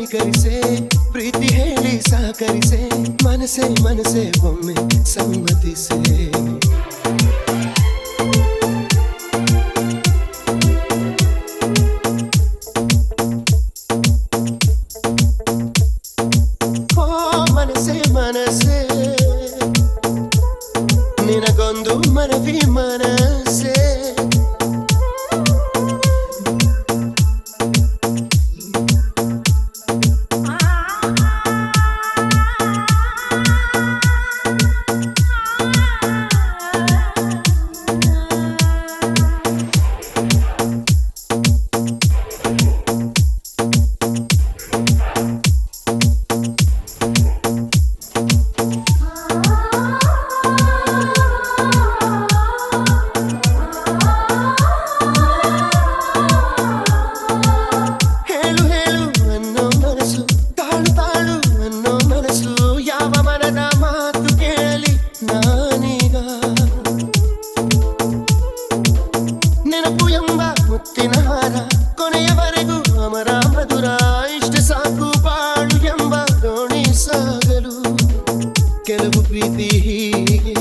ಕನಿಕರಿಸೆ ಪ್ರೀತಿ ಹೇಳಿ ಸಹಕರಿಸೆ ಮನಸ್ಸೇ ಮನಸ್ಸೇ ಒಮ್ಮೆ ಸಮ್ಮತಿಸೆ ಓ ಮನಸ್ಸೇ ಮನಸ್ಸೇ ನಿನಗೊಂದು ಮನವಿ ಮನಸ್ಸೇ ಪ್ರೀತಿ ಹೀಗೆ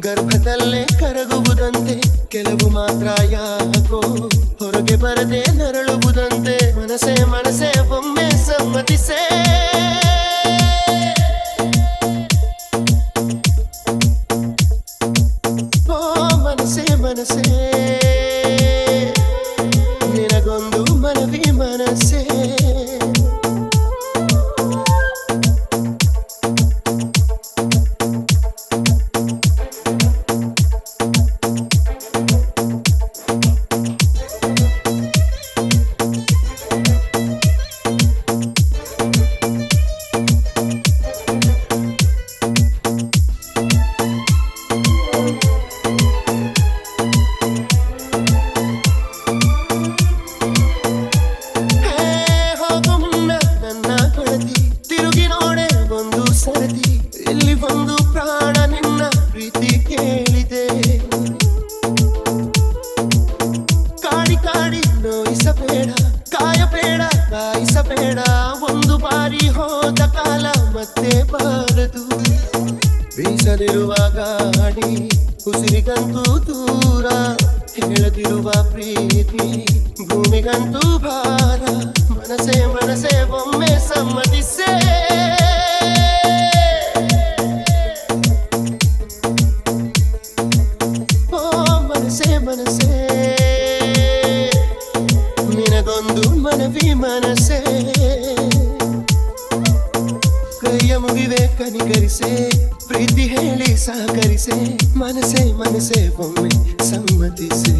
ಗರ್ಭದಲ್ಲೇ ಕರಗುವುದಂತೆ ಕೆಲವು ಮಾತ್ರ ಯಾಕೋ ಹೊರಗೆ ಬರದೆ ನರಳುವುದಂತೆ ಮನಸೆ ಮನಸೆ ಒಮ್ಮೆ ಸಮ್ಮತಿಸೇ ಓ ಮನಸೆ ಮನಸೆ ನಿನಗೊಂದು ಮನವಿ ಮನಸ್ಸೇ ಕಾಡಿ ನೋಯಿಸಬೇಡ ಕಾಯಬೇಡ, ಕಾಯಿಸಬೇಡ. ಒಂದು ಬಾರಿ ಹೋದ ಕಾಲ ಮತ್ತೆ ಬಾರದು. ಬೀಸದಿರುವ ಗಾಡಿ ಉಸಿರಿಗಂತೂ ದೂರ. ಹೇಳದಿರುವ ಪ್ರೀತಿ, ಭೂಮಿಗಂತೂ ಭಾರ. ಮನಸೆ ಮನಸೆ ಒಮ್ಮೆ ಸಮ್ಮತಿಸೇ. ಮನಸೆ ಮನಸೆ ಮನವಿ ಮನಸ್ಸೇ ಕೈಯ ಮುಗಿವೆ ಕನಿಕರಿಸೆ ಪ್ರೀತಿ ಹೇಳಿ ಸಹಕರಿಸೆ ಮನಸೆ ಮನಸೆ ಒಮ್ಮೆ ಸಮ್ಮತಿಸೆ